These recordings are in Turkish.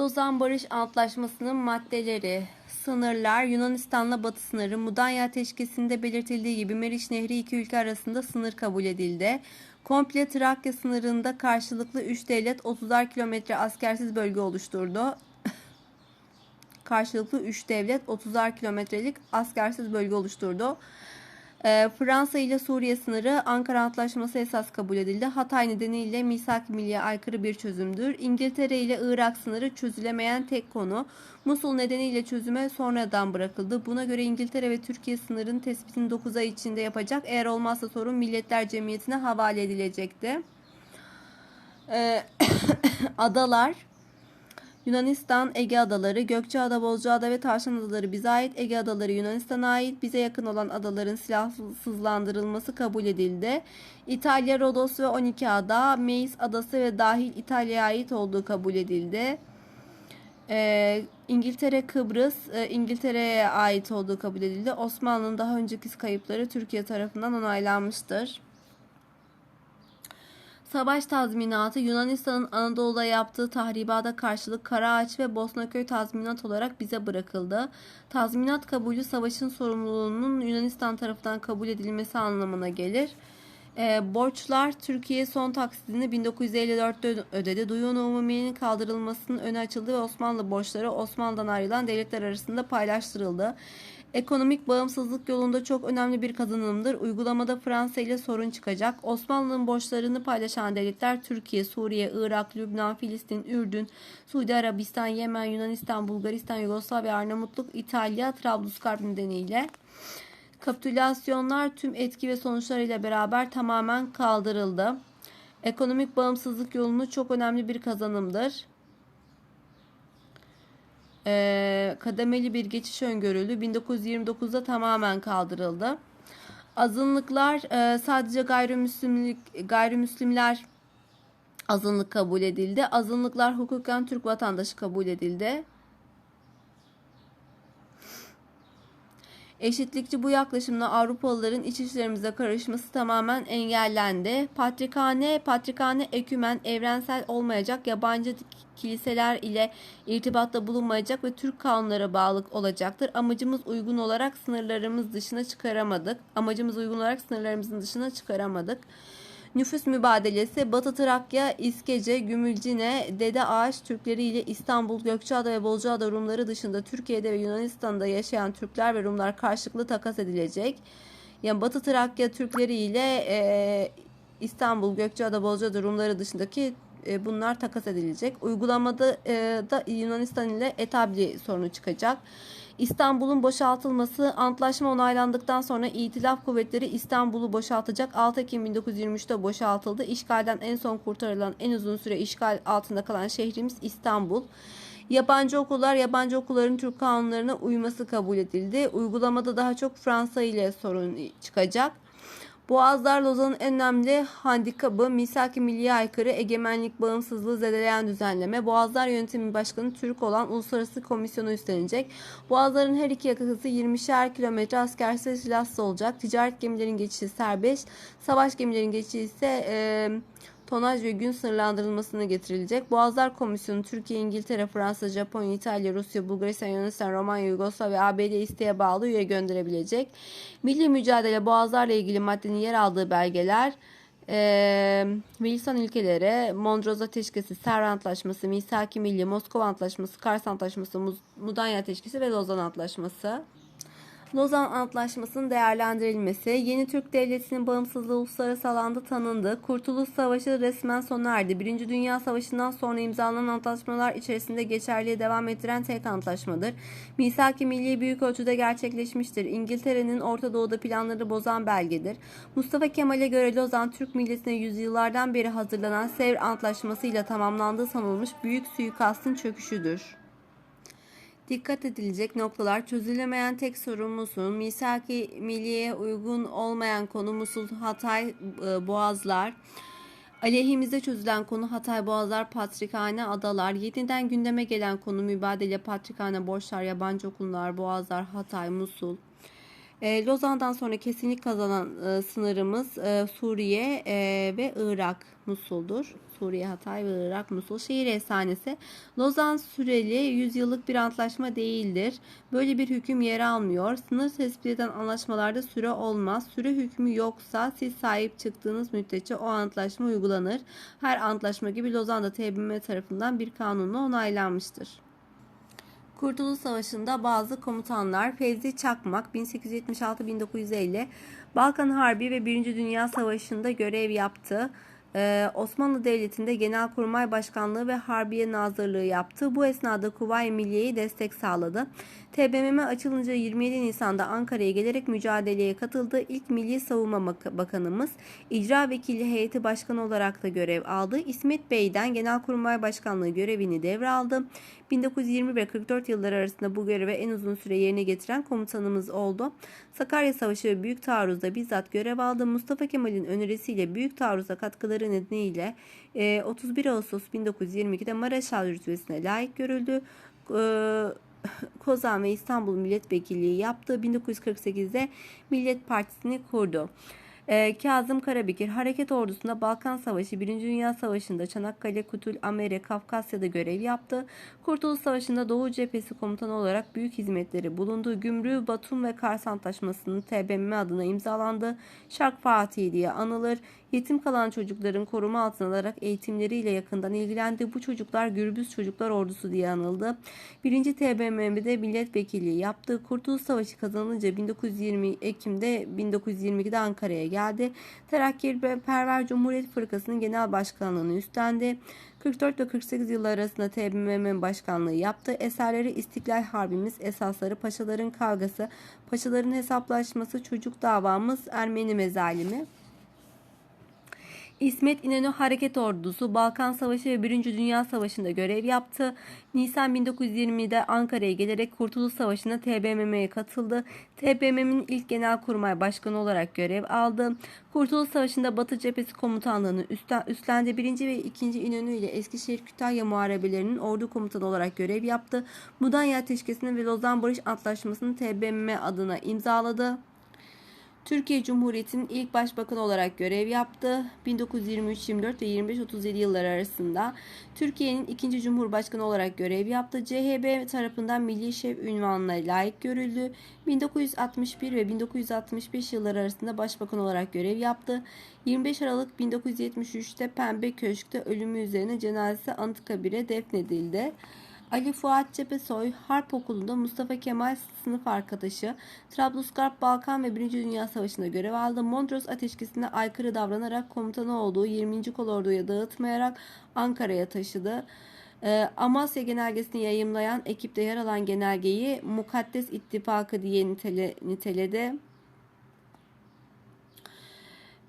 Lozan Barış Antlaşması'nın maddeleri, sınırlar, Yunanistan'la batı sınırı, Mudanya Ateşkesi'nde belirtildiği gibi Meriç Nehri iki ülke arasında sınır kabul edildi. Komple Trakya sınırında karşılıklı 3 devlet 30'ar kilometre askersiz bölge oluşturdu. karşılıklı 3 devlet 30'ar kilometrelik askersiz bölge oluşturdu. Ee, Fransa ile Suriye sınırı Ankara Antlaşması esas kabul edildi. Hatay nedeniyle misak milliye aykırı bir çözümdür. İngiltere ile Irak sınırı çözülemeyen tek konu. Musul nedeniyle çözüme sonradan bırakıldı. Buna göre İngiltere ve Türkiye sınırın tespitini 9 ay içinde yapacak. Eğer olmazsa sorun Milletler Cemiyeti'ne havale edilecekti. Ee, adalar Yunanistan Ege Adaları, Gökçeada, Bozcaada ve Tavşan Adaları bize ait. Ege Adaları Yunanistan'a ait. Bize yakın olan adaların silahsızlandırılması kabul edildi. İtalya, Rodos ve 12 ada, Meis Adası ve dahil İtalya'ya ait olduğu kabul edildi. Ee, İngiltere, Kıbrıs, e, İngiltere'ye ait olduğu kabul edildi. Osmanlı'nın daha önceki kayıpları Türkiye tarafından onaylanmıştır. Savaş tazminatı Yunanistan'ın Anadolu'da yaptığı tahribata karşılık Karaağaç ve Bosnaköy tazminat olarak bize bırakıldı. Tazminat kabulü savaşın sorumluluğunun Yunanistan tarafından kabul edilmesi anlamına gelir. E, borçlar Türkiye son taksidini 1954'te ödedi. Duyun Umumiye'nin kaldırılmasının önü açıldı ve Osmanlı borçları Osmanlı'dan ayrılan devletler arasında paylaştırıldı. Ekonomik bağımsızlık yolunda çok önemli bir kazanımdır. Uygulamada Fransa ile sorun çıkacak. Osmanlı'nın borçlarını paylaşan devletler Türkiye, Suriye, Irak, Lübnan, Filistin, Ürdün, Suudi Arabistan, Yemen, Yunanistan, Bulgaristan, Yugoslavya, Arnavutluk, İtalya, Trablusgarp nedeniyle. Kapitülasyonlar tüm etki ve sonuçlarıyla beraber tamamen kaldırıldı. Ekonomik bağımsızlık yolunu çok önemli bir kazanımdır. Ee, kademeli bir geçiş öngörüldü. 1929'da tamamen kaldırıldı. Azınlıklar e, sadece gayrimüslimlik gayrimüslimler azınlık kabul edildi. Azınlıklar hukuken Türk vatandaşı kabul edildi. Eşitlikçi bu yaklaşımla Avrupalıların iç işlerimize karışması tamamen engellendi. Patrikhane, patrikhane ekümen evrensel olmayacak, yabancı kiliseler ile irtibatta bulunmayacak ve Türk kanunlara bağlı olacaktır. Amacımız uygun olarak sınırlarımız dışına çıkaramadık. Amacımız uygun olarak sınırlarımızın dışına çıkaramadık. Nüfus mübadelesi Batı Trakya, İskece, Gümülcine, Dede Ağaç Türkleri ile İstanbul, Gökçeada ve Bozcaada Rumları dışında Türkiye'de ve Yunanistan'da yaşayan Türkler ve Rumlar karşılıklı takas edilecek. Yani Batı Trakya Türkleri ile e, İstanbul, Gökçeada, Bozcaada Rumları dışındaki e, bunlar takas edilecek. Uygulamada e, da Yunanistan ile etabli sorunu çıkacak. İstanbul'un boşaltılması antlaşma onaylandıktan sonra İtilaf kuvvetleri İstanbul'u boşaltacak. 6 Ekim 1923'te boşaltıldı. İşgalden en son kurtarılan en uzun süre işgal altında kalan şehrimiz İstanbul. Yabancı okullar, yabancı okulların Türk kanunlarına uyması kabul edildi. Uygulamada daha çok Fransa ile sorun çıkacak. Boğazlar Lozan'ın en önemli handikabı misak-ı milliye aykırı egemenlik bağımsızlığı zedeleyen düzenleme. Boğazlar Yönetimi Başkanı Türk olan Uluslararası Komisyonu üstlenecek. Boğazların her iki yakası 20'şer kilometre askersiz silahsız olacak. Ticaret gemilerin geçişi serbest. Savaş gemilerin geçişi ise e, tonaj ve gün sınırlandırılmasına getirilecek. Boğazlar Komisyonu Türkiye, İngiltere, Fransa, Japonya, İtalya, Rusya, Bulgaristan, Yunanistan, Romanya, Yugoslavya ve ABD isteğe bağlı üye gönderebilecek. Milli mücadele boğazlarla ilgili maddenin yer aldığı belgeler e, Wilson ilkeleri, Mondros Ateşkesi, Serra Antlaşması, Misaki Milli, Moskova Antlaşması, Kars Antlaşması, Mudanya Ateşkesi ve Lozan Antlaşması. Lozan Antlaşması'nın değerlendirilmesi, yeni Türk Devleti'nin bağımsızlığı uluslararası alanda tanındı. Kurtuluş Savaşı resmen sona erdi. Birinci Dünya Savaşı'ndan sonra imzalanan antlaşmalar içerisinde geçerliğe devam ettiren tek antlaşmadır. Misak-ı Milli büyük ölçüde gerçekleşmiştir. İngiltere'nin Orta Doğu'da planları bozan belgedir. Mustafa Kemal'e göre Lozan, Türk milletine yüzyıllardan beri hazırlanan Sevr Antlaşması ile tamamlandığı sanılmış büyük suikastın çöküşüdür. Dikkat edilecek noktalar çözülemeyen tek sorun Musul, misaki milliye uygun olmayan konu Musul, Hatay, e, Boğazlar, Aleyhimizde çözülen konu Hatay Boğazlar, Patrikhane, Adalar. Yeniden gündeme gelen konu mübadele, Patrikhane, Borçlar, Yabancı Okullar, Boğazlar, Hatay, Musul. E, Lozan'dan sonra kesinlik kazanan e, sınırımız e, Suriye e, ve Irak Musul'dur. Suriye, Hatay ve Irak Musul şehir efsanesi. Lozan süreli 100 yıllık bir antlaşma değildir. Böyle bir hüküm yer almıyor. Sınır tespit eden anlaşmalarda süre olmaz. Süre hükmü yoksa siz sahip çıktığınız müddetçe o antlaşma uygulanır. Her antlaşma gibi Lozan'da TBMM tarafından bir kanunla onaylanmıştır. Kurtuluş Savaşı'nda bazı komutanlar Fevzi Çakmak 1876-1950 Balkan Harbi ve 1. Dünya Savaşı'nda görev yaptı. Ee, Osmanlı Devleti'nde Genelkurmay Başkanlığı ve Harbiye Nazırlığı yaptı. Bu esnada Kuvayi Milliye'ye destek sağladı. TBMM açılınca 27 Nisan'da Ankara'ya gelerek mücadeleye katıldı. İlk Milli Savunma Bakanımız icra vekili heyeti başkanı olarak da görev aldı. İsmet Bey'den Genelkurmay Başkanlığı görevini devraldı. 1920 ve 44 yılları arasında bu görevi en uzun süre yerine getiren komutanımız oldu. Sakarya Savaşı ve Büyük Taarruz'da bizzat görev aldı. Mustafa Kemal'in önerisiyle Büyük Taarruz'a katkıları nedeniyle 31 e, Ağustos 1922'de Maraşal rütbesine layık görüldü. E, Kozan ve İstanbul Milletvekilliği yaptı. 1948'de Millet Partisi'ni kurdu. Ee, Kazım Karabekir Hareket Ordusu'nda Balkan Savaşı, Birinci Dünya Savaşı'nda Çanakkale, Kutul, Amere, Kafkasya'da görev yaptı. Kurtuluş Savaşı'nda Doğu Cephesi Komutanı olarak büyük hizmetleri bulundu. Gümrü, Batum ve Kars Antlaşması'nın TBMM adına imzalandı. Şark Fatih diye anılır. Yetim kalan çocukların koruma altına alarak eğitimleriyle yakından ilgilendi. Bu çocuklar Gürbüz Çocuklar Ordusu diye anıldı. Birinci TBMM'de milletvekilliği yaptı. Kurtuluş Savaşı kazanınca 1920 Ekim'de 1922'de Ankara'ya geldi. Terakkiperver Cumhuriyet Fırkası'nın genel başkanlığını üstlendi. 44 ve 48 yıllar arasında TBMM başkanlığı yaptı. Eserleri İstiklal Harbimiz, esasları Paşaların Kavgası, Paşaların Hesaplaşması, Çocuk Davamız, Ermeni Mezalimi. İsmet İnönü Hareket Ordusu Balkan Savaşı ve 1. Dünya Savaşı'nda görev yaptı. Nisan 1920'de Ankara'ya gelerek Kurtuluş Savaşı'na TBMM'ye katıldı. TBMM'in ilk genelkurmay başkanı olarak görev aldı. Kurtuluş Savaşı'nda Batı Cephesi komutanlığını üstlendi. 1. ve 2. İnönü ile Eskişehir Kütahya Muharebelerinin ordu komutanı olarak görev yaptı. Mudanya Ateşkesi'nin ve Lozan Barış Antlaşması'nın TBMM adına imzaladı. Türkiye Cumhuriyeti'nin ilk başbakanı olarak görev yaptı. 1923-24 ve 25-37 yıllar arasında Türkiye'nin ikinci cumhurbaşkanı olarak görev yaptı. CHP tarafından Milli Şef ünvanına layık görüldü. 1961 ve 1965 yıllar arasında başbakan olarak görev yaptı. 25 Aralık 1973'te Pembe Köşk'te ölümü üzerine cenazesi Anıtkabir'e defnedildi. Ali Fuat Cebesoy Harp Okulu'nda Mustafa Kemal sınıf arkadaşı, Trablusgarp, Balkan ve 1. Dünya Savaşı'nda görev aldı. Mondros ateşkesine aykırı davranarak komutanı olduğu 20. Kolordu'ya dağıtmayarak Ankara'ya taşıdı. Ee, Amasya genelgesini yayımlayan ekipte yer alan genelgeyi Mukaddes İttifakı diye nitele, niteledi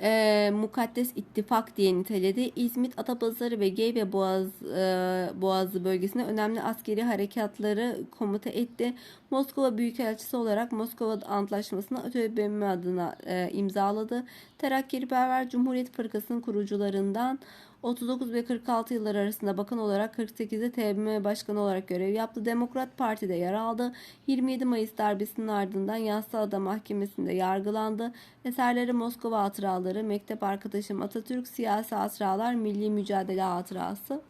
e, Mukaddes İttifak diye niteledi. İzmit, Atapazarı ve Geyve Boğaz, e, Boğazı bölgesinde önemli askeri harekatları komuta etti. Moskova Büyükelçisi olarak Moskova Antlaşması'na ÖTBM adına e, imzaladı. Terakkiperver Cumhuriyet Fırkası'nın kurucularından 39 ve 46 yıllar arasında bakan olarak 48'de TBMM başkanı olarak görev yaptı. Demokrat Parti'de yer aldı. 27 Mayıs darbesinin ardından Yassıada Mahkemesi'nde yargılandı. Eserleri Moskova Hatıraları, Mektep Arkadaşım Atatürk, Siyasi Hatıralar, Milli Mücadele Hatırası.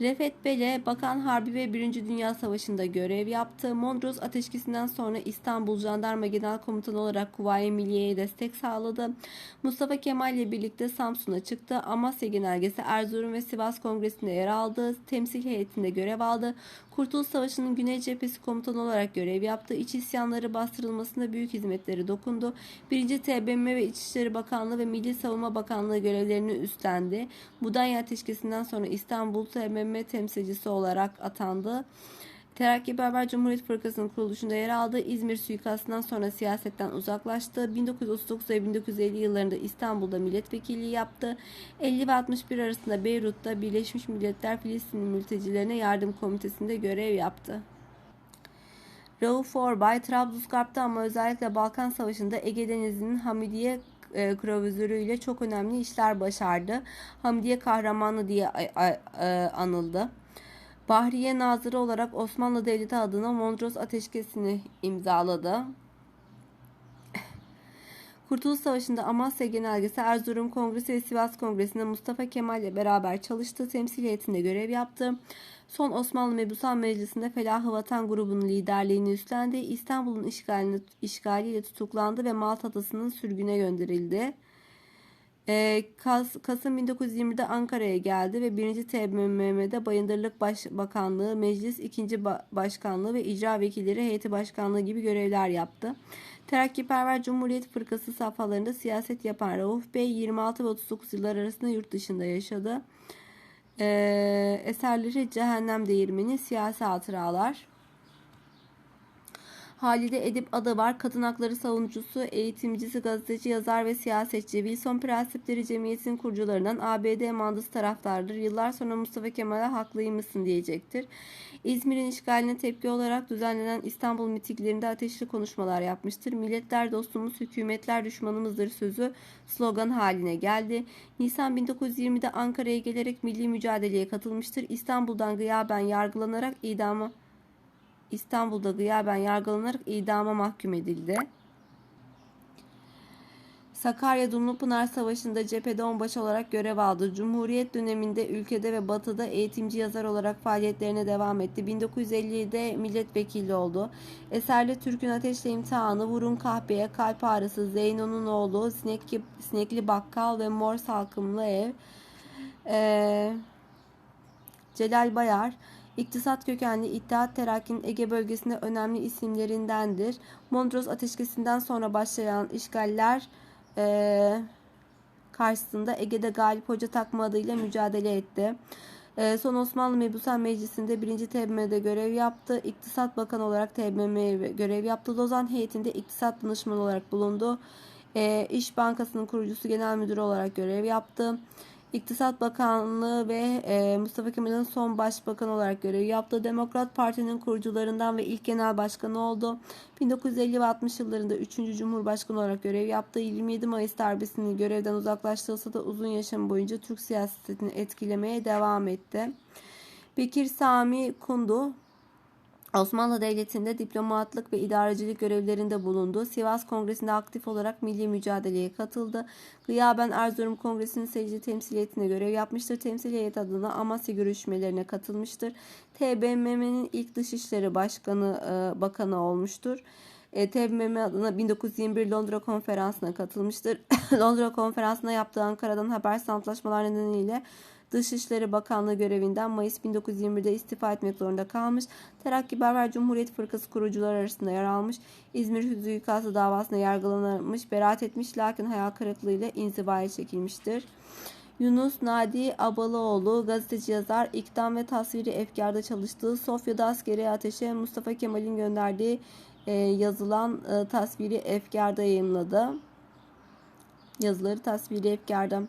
Refet Bele, Bakan Harbi ve 1. Dünya Savaşı'nda görev yaptı. Mondros ateşkesinden sonra İstanbul Jandarma Genel Komutanı olarak Kuvayi Milliye'ye destek sağladı. Mustafa Kemal ile birlikte Samsun'a çıktı. Amasya Genelgesi Erzurum ve Sivas Kongresi'nde yer aldı. Temsil heyetinde görev aldı. Kurtuluş Savaşı'nın Güney Cephesi komutanı olarak görev yaptı. İç isyanları bastırılmasında büyük hizmetleri dokundu. 1. TBMM ve İçişleri Bakanlığı ve Milli Savunma Bakanlığı görevlerini üstlendi. Budanya Ateşkesi'nden sonra İstanbul TBMM temsilcisi olarak atandı. Terakkiperver Cumhuriyet Fırkası'nın kuruluşunda yer aldı. İzmir suikastından sonra siyasetten uzaklaştı. 1939 ve 1950 yıllarında İstanbul'da milletvekilliği yaptı. 50 ve 61 arasında Beyrut'ta Birleşmiş Milletler Filistin mültecilerine yardım komitesinde görev yaptı. Rauf Orbay, Trablusgarp'ta ama özellikle Balkan Savaşı'nda Ege Denizi'nin Hamidiye e, ile çok önemli işler başardı. Hamidiye kahramanı diye anıldı. Bahriye Nazırı olarak Osmanlı Devleti adına Mondros Ateşkesi'ni imzaladı. Kurtuluş Savaşı'nda Amasya Genelgesi, Erzurum Kongresi ve Sivas Kongresi'nde Mustafa Kemal ile beraber çalıştı. Temsil heyetinde görev yaptı. Son Osmanlı Mebusan Meclisi'nde Felah-ı Vatan grubunun liderliğini üstlendi. İstanbul'un işgaliyle tutuklandı ve Malta Adası'nın sürgüne gönderildi. Ee, Kas, Kasım 1920'de Ankara'ya geldi ve 1. TBMM'de Bayındırlık Başbakanlığı, Meclis 2. Ba- Başkanlığı ve İcra Vekilleri Heyeti Başkanlığı gibi görevler yaptı. Terakkiperver Cumhuriyet Fırkası safhalarında siyaset yapan Rauf Bey 26 ve 39 yıllar arasında yurt dışında yaşadı. Ee, eserleri Cehennem Değirmeni, Siyasi Hatıralar. Halide Edip adı var. Kadın hakları savunucusu, eğitimcisi, gazeteci, yazar ve siyasetçi. Wilson Prensipleri Cemiyeti'nin kurucularından ABD mandası taraftardır. Yıllar sonra Mustafa Kemal'e haklıymışsın diyecektir. İzmir'in işgaline tepki olarak düzenlenen İstanbul mitinglerinde ateşli konuşmalar yapmıştır. Milletler dostumuz, hükümetler düşmanımızdır sözü slogan haline geldi. Nisan 1920'de Ankara'ya gelerek milli mücadeleye katılmıştır. İstanbul'dan gıyaben yargılanarak idama İstanbul'da gıyaben yargılanarak idama mahkum edildi. Sakarya Dumlupınar Savaşı'nda cephede onbaşı olarak görev aldı. Cumhuriyet döneminde ülkede ve batıda eğitimci yazar olarak faaliyetlerine devam etti. 1950'de milletvekili oldu. Eserli Türk'ün Ateşle İmtihanı, Vurun Kahpeye, Kalp Ağrısı, Zeyno'nun oğlu, Sinekli, Sinekli Bakkal ve Mor Salkımlı Ev, ee, Celal Bayar, İktisat kökenli İttihat Terakki'nin Ege bölgesinde önemli isimlerindendir. Mondros ateşkesinden sonra başlayan işgaller e, karşısında Ege'de Galip Hoca takma adıyla mücadele etti. E, son Osmanlı Mebusan Meclisi'nde 1. TBMM'de görev yaptı. İktisat Bakanı olarak TBMM'ye görev yaptı. Lozan heyetinde iktisat danışmanı olarak bulundu. E, İş Bankası'nın kurucusu genel müdürü olarak görev yaptı. İktisat Bakanlığı ve e, Mustafa Kemal'in son başbakan olarak görev yaptı. Demokrat Parti'nin kurucularından ve ilk genel başkanı oldu. 1950 ve 60 yıllarında 3. Cumhurbaşkanı olarak görev yaptı. 27 Mayıs darbesini görevden uzaklaştırılsa da uzun yaşam boyunca Türk siyasetini etkilemeye devam etti. Bekir Sami Kundu Osmanlı Devleti'nde diplomatlık ve idarecilik görevlerinde bulundu. Sivas Kongresi'nde aktif olarak milli mücadeleye katıldı. Gıyaben Erzurum Kongresi'nin secde temsiliyetine görev yapmıştır. Temsil heyet adına Amasya görüşmelerine katılmıştır. TBMM'nin ilk Dışişleri Başkanı e, Bakanı olmuştur. E, TBMM adına 1921 Londra Konferansı'na katılmıştır. Londra Konferansı'na yaptığı Ankara'dan haber antlaşmalar nedeniyle Dışişleri Bakanlığı görevinden Mayıs 1921'de istifa etmek zorunda kalmış. Terakkiperver Cumhuriyet Fırkası kurucular arasında yer almış. İzmir suikastı davasında yargılanmış, beraat etmiş lakin hayal kırıklığıyla inzivaya çekilmiştir. Yunus Nadi Abalıoğlu gazeteci yazar, ikdam ve tasviri efkarda çalıştığı Sofya'da askeri ateşe Mustafa Kemal'in gönderdiği e, yazılan e, tasviri efkarda yayınladı. Yazıları tasviri efkarda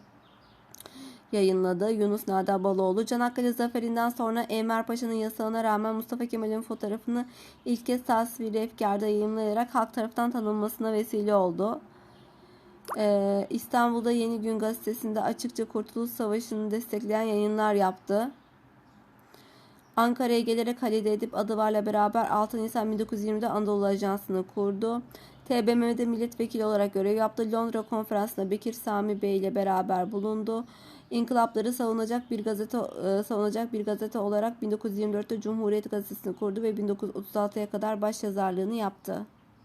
yayınladı. Yunus Nada Baloğlu Çanakkale Zaferi'nden sonra Enver Paşa'nın yasağına rağmen Mustafa Kemal'in fotoğrafını ilk kez tasviri efkarda yayınlayarak halk tarafından tanınmasına vesile oldu. Ee, İstanbul'da Yeni Gün gazetesinde açıkça Kurtuluş Savaşı'nı destekleyen yayınlar yaptı. Ankara'ya gelerek Halide Edip Adıvar'la beraber 6 Nisan 1920'de Anadolu Ajansı'nı kurdu. TBMM'de milletvekili olarak görev yaptı. Londra Konferansı'nda Bekir Sami Bey ile beraber bulundu. İnkılapları savunacak bir gazete e, savunacak bir gazete olarak 1924'te Cumhuriyet Gazetesi'ni kurdu ve 1936'ya kadar başyazarlığını yaptı.